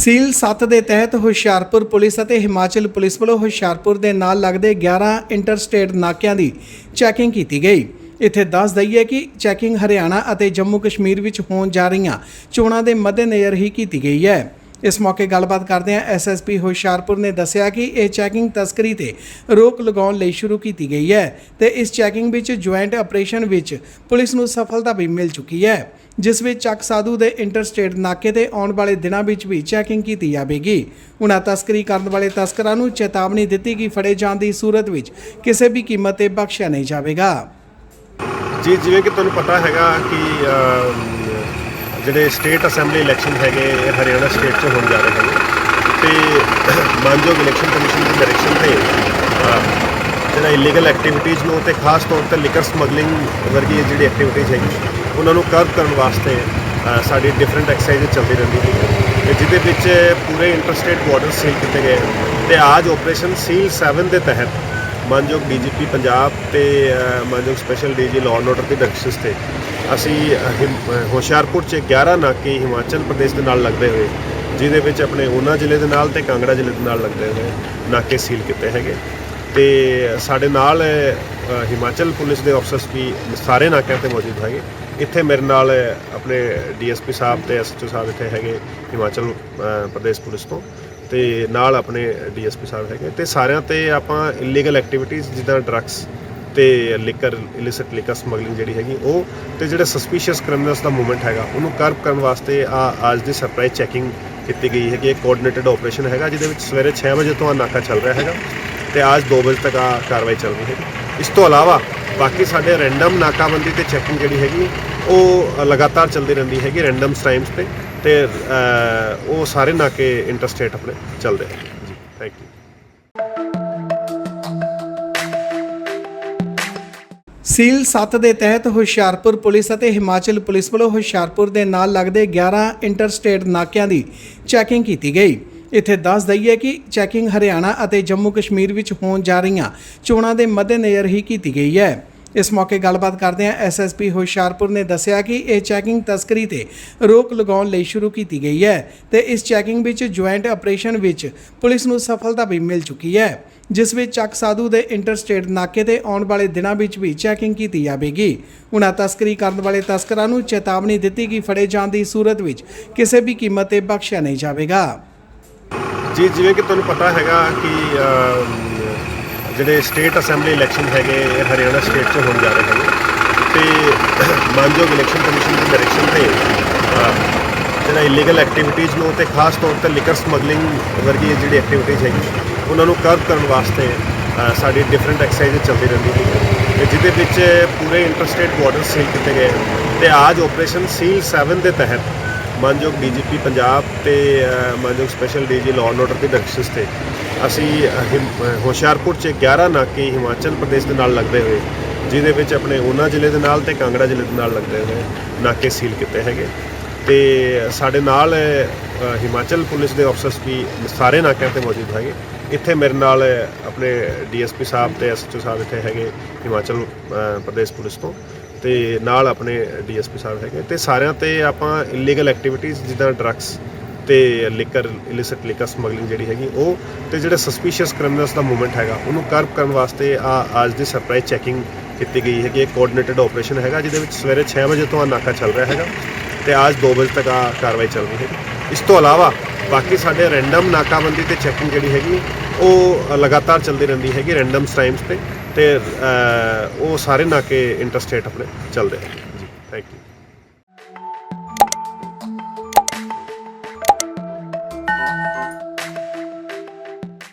ਸੀਲ 7 ਦੇ ਤਹਿਤ ਹੁਸ਼ਿਆਰਪੁਰ ਪੁਲਿਸ ਅਤੇ ਹਿਮਾਚਲ ਪੁਲਿਸ ਵੱਲੋਂ ਹੁਸ਼ਿਆਰਪੁਰ ਦੇ ਨਾਲ ਲੱਗਦੇ 11 ਇੰਟਰਸਟੇਟ ਨਾਕਿਆਂ ਦੀ ਚੈਕਿੰਗ ਕੀਤੀ ਗਈ। ਇੱਥੇ ਦੱਸ ਦਈਏ ਕਿ ਚੈਕਿੰਗ ਹਰਿਆਣਾ ਅਤੇ ਜੰਮੂ ਕਸ਼ਮੀਰ ਵਿੱਚ ਹੋਣ ਜਾ ਰਹੀਆਂ ਚੋਣਾਂ ਦੇ ਮੱਦੇਨਜ਼ਰ ਹੀ ਕੀਤੀ ਗਈ ਹੈ। ਇਸ ਮੌਕੇ ਗੱਲਬਾਤ ਕਰਦਿਆਂ ਐਸਐਸਪੀ ਹੁਸ਼ਿਆਰਪੁਰ ਨੇ ਦੱਸਿਆ ਕਿ ਇਹ ਚੈਕਿੰਗ ਤਸਕਰੀ ਤੇ ਰੋਕ ਲਗਾਉਣ ਲਈ ਸ਼ੁਰੂ ਕੀਤੀ ਗਈ ਹੈ ਤੇ ਇਸ ਚੈਕਿੰਗ ਵਿੱਚ ਜੁਆਇੰਟ ਆਪਰੇਸ਼ਨ ਵਿੱਚ ਪੁਲਿਸ ਨੂੰ ਸਫਲਤਾ ਵੀ ਮਿਲ ਚੁੱਕੀ ਹੈ। ਜਿਸ ਵਿੱਚ ਚੱਕ ਸਾਧੂ ਦੇ ਇੰਟਰਸਟੇਟ ਨਾਕੇ ਤੇ ਆਉਣ ਵਾਲੇ ਦਿਨਾਂ ਵਿੱਚ ਵੀ ਚੈਕਿੰਗ ਕੀਤੀ ਜਾਵੇਗੀ। ਉਹਨਾਂ ਤਸਕਰੀ ਕਰਨ ਵਾਲੇ ਤਸਕਰਾਂ ਨੂੰ ਚੇਤਾਵਨੀ ਦਿੱਤੀ ਕਿ ਫੜੇ ਜਾਣ ਦੀ ਸੂਰਤ ਵਿੱਚ ਕਿਸੇ ਵੀ ਕੀਮਤ ਤੇ ਬਖਸ਼ਿਆ ਨਹੀਂ ਜਾਵੇਗਾ। ਜੀ, ਜਿਵੇਂ ਕਿ ਤੁਹਾਨੂੰ ਪਤਾ ਹੈਗਾ ਕਿ ਜਿਹੜੇ ਸਟੇਟ ਅਸੈਂਬਲੀ ਇਲੈਕਸ਼ਨ ਹੈਗੇ ਹਰਿਆਣਾ ਸਟੇਟ 'ਚ ਹੋਣ ਜਾ ਰਹੇ ਹਨ ਤੇ, ਮਾਨਯੋਗ ਇਲੈਕਸ਼ਨ ਕਮਿਸ਼ਨ ਦੀ ਡਾਇਰੈਕਸ਼ਨ ਤੇ ਜਿਹੜਾ ਇਲੀਗਲ ਐਕਟੀਵਿਟੀਜ਼ ਨੂੰ ਤੇ ਖਾਸ ਤੌਰ ਤੇ ਲਿਕਰ ਸਮਗਲਿੰਗ ਵਰਗੀ ਜਿਹੜੀ ਐਕਟੀਵਿਟੀਜ਼ ਹੈਗੀ ਉਹਨਾਂ ਨੂੰ ਕਰਬ ਕਰਨ ਵਾਸਤੇ ਸਾਡੀ ਡਿਫਰੈਂਟ ਐਕਸਰਸਾਈਜ਼ ਚੱਲਦੀ ਰਹਿੰਦੀ ਹੈ ਤੇ ਜਿਹਦੇ ਵਿੱਚ ਪੂਰੇ ਇੰਟਰਸਟੇਟ ਬਾਰਡਰ ਸੀਲ ਕੀਤੇ ਗਏ ਤੇ ਅੱਜ ਆਪਰੇਸ਼ਨ ਸੀਲ 7 ਦੇ ਤਹਿਤ ਮਾਨਯੋਗ ਡੀਜੀਪੀ ਪੰਜਾਬ ਤੇ ਮਾਨਯੋਗ special DG law and order the directions ਤੇ ਅਸੀਂ ਹਿਮ- ਹੁਸ਼ਿਆਰਪੁਰ 'ਚ 11 ਨਾਕੇ ਹਿਮਾਚਲ ਪ੍ਰਦੇਸ਼ ਦੇ ਨਾਲ ਲੱਗਦੇ ਹੋਏ, ਜਿਹਦੇ ਵਿੱਚ ਆਪਣੇ ਊਨਾ ਜ਼ਿਲ੍ਹੇ ਦੇ ਨਾਲ ਤੇ ਕਾਂਗੜਾ ਜ਼ਿਲ੍ਹੇ ਦੇ ਨਾਲ ਲੱਗਦੇ ਹੋਏ ਨਾਕੇ ਸੀਲ ਕੀਤੇ ਹੈਗੇ। ਤੇ ਸਾਡੇ ਨਾਲ ਹਿਮਾਚਲ ਪੁਲਿਸ ਦੇ ਅਫਸਰਸ ਵੀ ਸਾਰੇ ਨਾਕਿਆਂ ਤੇ ਮੌਜੂਦ ਹੈਗੇ। ਇੱਥੇ ਮੇਰੇ ਨਾਲ ਆਪਣੇ ਡੀਐਸਪੀ ਸਾਹਿਬ ਤੇ ਐਸਐਚਓ ਸਾਹਿਬ ਇੱਥੇ ਹੈਗੇ, ਹਿਮਾਚਲ ਪ੍ਰਦੇਸ਼ ਪੁਲਿਸ ਤੋਂ। ਤੇ ਨਾਲ ਆਪਣੇ ਡੀਐਸਪੀ ਸਾਹਿਬ ਹੈਗੇ। ਤੇ ਸਾਰਿਆਂ ਤੇ ਆਪਾਂ ਇਲੀਗਲ ਐਕਟੀਵਿਟੀਜ਼ ਜਿੱਦਾਂ ਡਰੱਗਸ ਤੇ ਲਿਕਰ ਇਲਿਸਿਟ ਲਿਕਰ ਸਮਗਲਿੰਗ ਜਿਹੜੀ ਹੈਗੀ, ਉਹ ਤੇ ਜਿਹੜੇ ਸਸਪੀਸ਼ੀਅਸ ਕ੍ਰਿਮੀਨਲਸ ਦਾ ਮੂਵਮੈਂਟ ਹੈਗਾ, ਉਹਨੂੰ ਕਰਬ ਕਰਨ ਵਾਸਤੇ ਆ, ਅੱਜ ਦੀ ਸਰਪ੍ਰਾਈਜ਼ ਚੈਕਿੰਗ ਕੀਤੀ ਗਈ ਹੈਗੀ। ਇਹ ਕੋਆਰਡੀਨੇਟਡ ਆਪਰੇਸ਼ਨ ਹੈਗਾ, ਜਿਹਦੇ ਵਿੱਚ ਸਵੇਰੇ 6 ਵਜੇ ਤੋਂ ਆ ਨਾਕਾ ਚੱਲ ਰਿਹਾ ਹੈਗਾ। ਤੇ ਅੱਜ 2 ਵਜੇ ਤੱਕ ਆ ਕਾਰਵਾਈ ਚੱਲ ਰਹੀ ਹੈਗੀ। ਇਸ ਤੋਂ ਇਲਾਵਾ ਬਾਕੀ ਸਾਡੇ ਰੈਂਡਮ ਨਾਕਾਬੰਦੀ ਤੇ ਚੈਕਿੰਗ ਜਿਹੜੀ ਹੈਗੀ, ਉਹ ਲਗਾਤਾਰ ਚੱਲਦੀ ਰਹਿੰਦੀ ਹੈਗੀ ਰੈਂਡਮ ਟਾਈਮਸ ਤੇ। ਤੇ ਉਹ ਸਾਰੇ ਨਾਕੇ ਇੰਟਰਸਟੇਟ ਆਪਣੇ ਚੱਲਦੇ ਹੈ ਜੀ ਥੈਂਕ ਯੂ ਸੀਲ 7 ਦੇ ਤਹਿਤ ਹੁਸ਼ਿਆਰਪੁਰ ਪੁਲਿਸ ਅਤੇ ਹਿਮਾਚਲ ਪੁਲਿਸ ਵੱਲੋਂ ਹੁਸ਼ਿਆਰਪੁਰ ਦੇ ਨਾਲ ਲੱਗਦੇ 11 ਇੰਟਰਸਟੇਟ ਨਾਕਿਆਂ ਦੀ ਚੈਕਿੰਗ ਕੀਤੀ ਗਈ। ਇੱਥੇ ਦੱਸ ਦਈਏ ਕਿ ਚੈਕਿੰਗ ਹਰਿਆਣਾ ਅਤੇ ਜੰਮੂ ਕਸ਼ਮੀਰ ਵਿੱਚ ਹੋਣ ਜਾ ਰਹੀਆਂ ਚੋਣਾਂ ਦੇ ਮੱਦੇਨਜ਼ਰ ਹੀ ਕੀਤੀ ਗਈ ਹੈ। ਇਸ ਮੌਕੇ ਗੱਲਬਾਤ ਕਰਦਿਆਂ ਐਸਐਸਪੀ ਹੁਸ਼ਿਆਰਪੁਰ ਨੇ ਦੱਸਿਆ ਕਿ ਇਹ ਚੈਕਿੰਗ ਤਸਕਰੀ ਤੇ ਰੋਕ ਲਗਾਉਣ ਲਈ ਸ਼ੁਰੂ ਕੀਤੀ ਗਈ ਹੈ ਤੇ ਇਸ ਚੈਕਿੰਗ ਵਿੱਚ ਜੁਆਇੰਟ ਆਪਰੇਸ਼ਨ ਵਿੱਚ ਪੁਲਿਸ ਨੂੰ ਸਫਲਤਾ ਵੀ ਮਿਲ ਚੁੱਕੀ ਹੈ, ਜਿਸ ਵਿੱਚ ਚੱਕ ਸਾਧੂ ਦੇ ਇੰਟਰਸਟੇਟ ਨਾਕੇ ਤੇ ਆਉਣ ਵਾਲੇ ਦਿਨਾਂ ਵਿੱਚ ਵੀ ਚੈਕਿੰਗ ਕੀਤੀ ਜਾਵੇਗੀ। ਉਨ੍ਹਾਂ ਤਸਕਰੀ ਕਰਨ ਵਾਲੇ ਤਸਕਰਾਂ ਨੂੰ ਚੇਤਾਵਨੀ ਦਿੱਤੀ ਕਿ ਫੜੇ ਜਾਣ ਦੀ ਸੂਰਤ ਵਿੱਚ ਕਿਸੇ ਵੀ ਕੀਮਤ ਤੇ ਬਖਸ਼ਿਆ ਨਹੀਂ ਜਾਵੇਗਾ। ਜੀ ਜਿਵੇਂ ਕਿ ਤੁਹਾਨੂੰ ਪਤਾ ਹੈਗਾ ਕਿ ਅਮ, ਜਿਹੜੇ ਸਟੇਟ ਅਸੈਂਬਲੀ ਇਲੈਕਸ਼ਨ ਹੈਗੇ ਇਹ ਹਰਿਆਣਾ ਸਟੇਟ 'ਚ ਹੋਣ ਜਾ ਰਹੇ ਹਨ। ਤੇ ਮਾਨਯੋਗ ਇਲੈਕਸ਼ਨ ਕਮਿਸ਼ਨ ਦੀ ਡਾਇਰੈਕਸ਼ਨ ਤੇ ਅ, ਜਿਹੜਾ ਇਲੀਗਲ ਐਕਟੀਵਿਟੀਜ਼ ਨੂੰ ਤੇ ਖਾਸ ਤੌਰ ਤੇ ਲਿਕਰ ਸਮਗਲਿੰਗ ਵਰਗੀ ਜਿਹੜੀ ਐਕਟੀਵਿਟੀਜ਼ ਹੈਗੀ ਉਹਨਾਂ ਨੂੰ ਕਰਬ ਕਰਨ ਵਾਸਤੇ ਅ, ਸਾਡੀ ਡਿਫਰੈਂਟ ਐਕਸਰਸਾਈਜ਼ ਚੱਲਦੀ ਰਹਿੰਦੀ ਹੈ ਤੇ ਜਿਹਦੇ ਵਿੱਚ ਪੂਰੇ ਇੰਟਰਸਟੇਟ ਬਾਰਡਰ ਸੀਲ ਕੀਤੇ ਗਏ ਤੇ ਆਜ ਆਪਰੇਸ਼ਨ ਸੀਲ 7 ਦੇ ਤਹਿਤ ਮਾਨਯੋਗ ਡੀਜੀਪੀ ਪੰਜਾਬ ਤੇ ਮਾਨਯੋਗ special DG law and order the directions ਤੇ ਅਸੀਂ ਹਿਮ- ਹੁਸ਼ਿਆਰਪੁਰ 'ਚ 11 ਨਾਕੇ ਹਿਮਾਚਲ ਪ੍ਰਦੇਸ਼ ਦੇ ਨਾਲ ਲੱਗਦੇ ਹੋਏ, ਜਿਹਦੇ ਵਿੱਚ ਆਪਣੇ ਊਨਾ ਜ਼ਿਲ੍ਹੇ ਦੇ ਨਾਲ ਤੇ ਕਾਂਗੜਾ ਜ਼ਿਲ੍ਹੇ ਦੇ ਨਾਲ ਲੱਗਦੇ ਹੋਏ ਨਾਕੇ ਸੀਲ ਕੀਤੇ ਹੈਗੇ। ਤੇ ਸਾਡੇ ਨਾਲ ਹਿਮਾਚਲ ਪੁਲਿਸ ਦੇ ਅਫਸਰਸ ਵੀ ਸਾਰੇ ਨਾਕਿਆਂ ਤੇ ਮੌਜੂਦ ਹੈਗੇ। ਇੱਥੇ ਮੇਰੇ ਨਾਲ ਆਪਣੇ ਡੀਐਸਪੀ ਸਾਹਿਬ ਤੇ ਐਸਐਚਓ ਸਾਹਿਬ ਇੱਥੇ ਹੈਗੇ ਹਿਮਾਚਲ ਪ੍ਰਦੇਸ਼ ਪੁਲਿਸ ਤੋਂ। ਤੇ ਨਾਲ ਆਪਣੇ ਡੀਐਸਪੀ ਸਾਹਿਬ ਹੈਗੇ। ਤੇ ਸਾਰਿਆਂ ਤੇ ਆਪਾਂ ਇਲੀਗਲ ਐਕਟੀਵਿਟੀਜ਼ ਜਿੱਦਾਂ ਡਰੱਗਸ ਤੇ ਲਿਕਰ ਇਲਿਸਿਟ ਲਿਕਰ ਸਮਗਲਿੰਗ ਜਿਹੜੀ ਹੈਗੀ, ਉਹ ਤੇ ਜਿਹੜੇ ਸਸਪੀਸ਼ੀਅਸ ਕ੍ਰਿਮੀਨਲਸ ਦਾ ਮੂਵਮੈਂਟ ਹੈਗਾ, ਉਹਨੂੰ ਕਰਬ ਕਰਨ ਵਾਸਤੇ ਆ ਅੱਜ ਦੀ ਸਰਪ੍ਰਾਈਜ਼ ਚੈਕਿੰਗ ਕੀਤੀ ਗਈ ਹੈਗੀ। ਇਹ ਕੋਆਰਡੀਨੇਟਡ ਆਪਰੇਸ਼ਨ ਹੈਗਾ, ਜਿਹਦੇ ਵਿੱਚ ਸਵੇਰੇ 6 ਵਜੇ ਤੋਂ ਆ ਨਾਕਾ ਚੱਲ ਰਿਹਾ ਹੈਗਾ ਤੇ ਅੱਜ 2 ਵਜੇ ਤੱਕ ਆ ਕਾਰਵਾਈ ਚੱਲ ਰਹੀ ਹੈ ਇਸ ਤੋਂ ਇਲਾਵਾ ਬਾਕੀ ਸਾਡੇ ਰੈਂਡਮ ਨਾਕਾਬੰਦੀ ਤੇ ਚੈਕਿੰਗ ਜਿਹੜੀ ਹੈਗੀ, ਉਹ ਲਗਾਤਾਰ ਚੱਲਦੀ ਰਹਿੰਦੀ ਹੈਗੀ ਰੈਂਡਮ ਟਾਈਮਸ ਤੇ। ਤੇ ਅ, ਉਹ ਸਾਰੇ ਨਾਕੇ ਇੰਟਰਸਟੇਟ ਆਪਣੇ ਚੱਲਦੇ ਹੈ ਜੀ ਥੈਂਕ ਯੂ